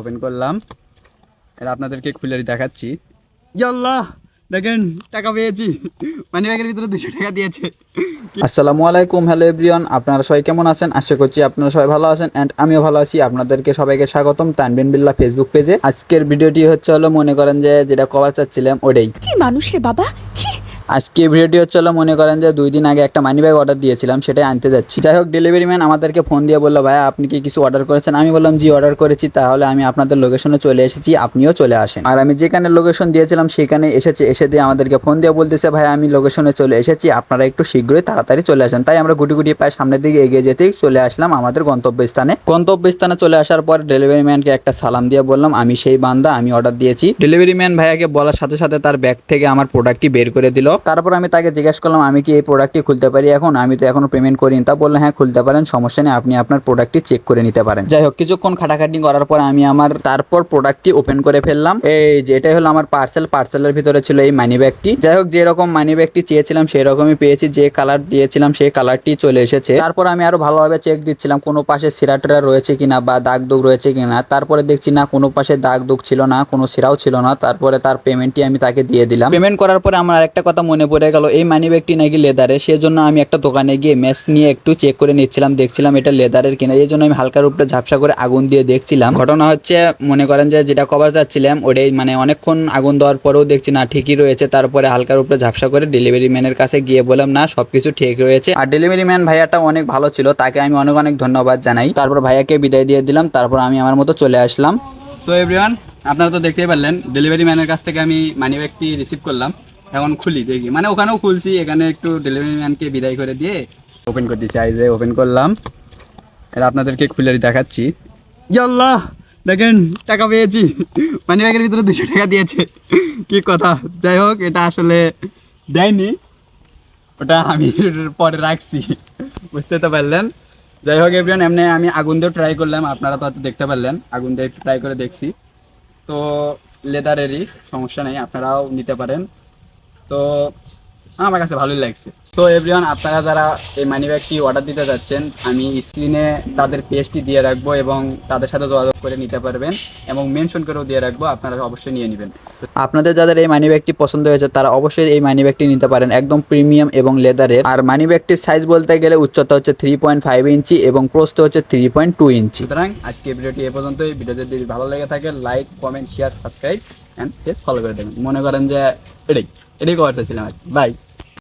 Open করলাম। এটা আপনাদেরকে খুলে দেখাচ্ছি। ইয়াল্লাহ দেখেন টাকা পেয়েছি। মানি ব্যাগের ভিতরে দুশো টাকা দিয়েছে। আসসালামু আলাইকুম হ্যালো এভরিওয়ান আপনারা সবাই কেমন আছেন? আশা করছি আপনারা সবাই ভালো আছেন অ্যান্ড আমিও ভালো আছি। আপনাদেরকে সবাইকে স্বাগতম তানবিন বিল্লা ফেসবুক পেজে আজকের ভিডিওটি হচ্ছে হলো মনে করেন যে যেটা কভার চাচ্ছিলাম ওটাই কি মানুষ রে বাবা? আজকে ভিডিওটি হচ্ছে হলো মনে করেন যে দুই দিন আগে একটা মানি ব্যাগ অর্ডার দিয়েছিলাম, সেটাই আনতে যাচ্ছি। যাই হোক ডেলিভারি ম্যান আমাদেরকে ফোন দিয়ে বলল, ভাইয়া, আপনি কি কিছু অর্ডার করেছেন? আমি বললাম, জি অর্ডার করেছি, তাহলে আমি আপনাদের লোকেশনে চলে এসেছি, আপনিও চলে আসেন। আর আমি যেখানে লোকেশন দিয়েছিলাম, সেখানে এসেছে, এসে দিয়ে আমাদেরকে ফোন দিয়ে বলতেছে ভাই আমি লোকেশনে চলে এসেছি, আপনারা একটু শীঘ্রই তাড়াতাড়ি চলে আসেন। তাই আমরা গুটি গুটি পায়ে সামনের দিকে এগিয়ে যেতেই চলে আসলাম আমাদের গন্তব্যস্থানে। গন্তব্যস্থানে চলে আসার পর ডেলিভারি ম্যানকে একটা সালাম দিয়ে বললাম, আমি সেই বান্দা, আমি অর্ডার দিয়েছি। ডেলিভারি ম্যান ভাইয়াকে বলার সাথে সাথে তার ব্যাগ থেকে আমার প্রোডাক্টটি বের করে দিল। তারপর আমি তাকে জিজ্ঞেস করলাম আমি কি এই প্রোডাক্টটি খুলতে পারি এখন? আমি তো এখনও পেমেন্ট করিনি। তা বলল হ্যাঁ খুলতে পারেন সমস্যা নেই আপনি আপনার প্রোডাক্টটি চেক করে নিতে পারেন। যাই হোক কিছুক্ষণ খাটাখাটি করার পর আমি আমার তারপর প্রোডাক্টটি ওপেন করে ফেললাম। এই যে এটাই হলো আমার পার্সেল পার্সেলের ভিতরে ছিল এই মানি ব্যাগটি যাই হোক যেরকম মানি ব্যাগটি চেয়েছিলাম সেই রকমই পেয়েছি যে কালার দিয়েছিলাম সেই কালারটি চলে এসেছে। তারপর আমি আরও ভালোভাবে চেক দিচ্ছিলাম কোনো পাশে সিরাটেরা রয়েছে কিনা বা দাগ দুগ রয়েছে কিনা। তারপরে দেখছি না কোনো পাশে দাগ দুগ ছিল না কোনো সিরাও ছিল না। তারপরে তার পেমেন্টটি আমি তাকে দিয়ে দিলাম। পেমেন্ট করার পরে আমার একটা কথা মনে পড়ে গেল, এই মানি ব্যাগটি নাকি লেদারে সেজন্য আমি একটা দোকানে গিয়ে ম্যাচ নিয়ে একটু চেক করে নিচ্ছিলাম, দেখছিলাম এটা লেদারের কিনা। এই জন্য আমি হালকার উপরে ঝাপসা করে আগুন দিয়ে দেখছিলাম। ঘটনা হচ্ছে, মনে করেন যে যেটা কভার যাচ্ছিলাম, ওটাই মানে অনেকক্ষণ আগুন দেওয়ার পরেও দেখছি না, ঠিকই রয়েছে। তারপরে হালকার উপরে ঝাপসা করে ডেলিভারি ম্যানের কাছে গিয়ে বললাম, না, সবকিছু ঠিক রয়েছে। আর ডেলিভারি ম্যান ভাইয়াটা অনেক ভালো ছিল, তাকে আমি অনেক অনেক ধন্যবাদ জানাই। তারপর ভাইয়াকে বিদায় দিয়ে দিলাম, তারপর আমি আমার মতো চলে আসলাম। সো এভরিওয়ান আপনারা তো দেখতেই পারলেন ডেলিভারি ম্যানের কাছ থেকে আমি মানি ব্যাগটি রিসিভ করলাম। এখন খুলি, দেখি। মানে ওখানেও খুলছি, এখানে একটু ডেলিভারি ম্যানকে বিদায় করে দিয়ে ওপেন করতে চাই যে ওপেন করলাম। এটা আপনাদেরকে খুলে দেখাচ্ছি। ইয়াল্লাহ, দেখেন, টাকা পেয়েছি। মানি ব্যাগের ভিতরে দুশো টাকা দিয়েছে। কি কথা। যাই হোক, এটা আসলে দেয়নি। ওটা আমি পরে রাখছি। বুঝতে তো পারলেন। যাই হোক এভরিওয়ান এমনি আমি আগুন দিয়ে ট্রাই করলাম। আপনারা তো হয়তো দেখতে পারলেন। আগুন দিয়ে ট্রাই করে দেখছি। তো লেদারেরই সমস্যা নেই। আপনারাও নিতে পারেন। তো আমার কাছে ভালোই লাগছে। তো এভরিওয়ান আপনারা যারা এই মানি ব্যাগটি অর্ডার দিতে যাচ্ছেন আমি স্ক্রিনে তাদের পেজটি দিয়ে রাখব এবং তাদের সাথে যোগাযোগ করে নিতে পারবেন এবং মেনশন করেও দিয়ে রাখব আপনারা অবশ্যই নিয়ে নেবেন। আপনাদের যাদের এই মানি ব্যাগটি পছন্দ হয়েছে তারা অবশ্যই এই মানি ব্যাগটি নিতে পারেন একদম প্রিমিয়াম এবং লেদারের আর মানি ব্যাগটির সাইজ বলতে গেলে উচ্চতা হচ্ছে থ্রি পয়েন্ট ফাইভ ইঞ্চি এবং প্রস্থ হচ্ছে থ্রি পয়েন্ট টু ইঞ্চি সুতরাং আজকে ভিডিওটি এ পর্যন্তই। ভিডিও যদি ভালো লেগে থাকে like comment share subscribe and page follow করে দেবেন মনে করেন যে এটাই এটাই কভারটা ছিলাম বাই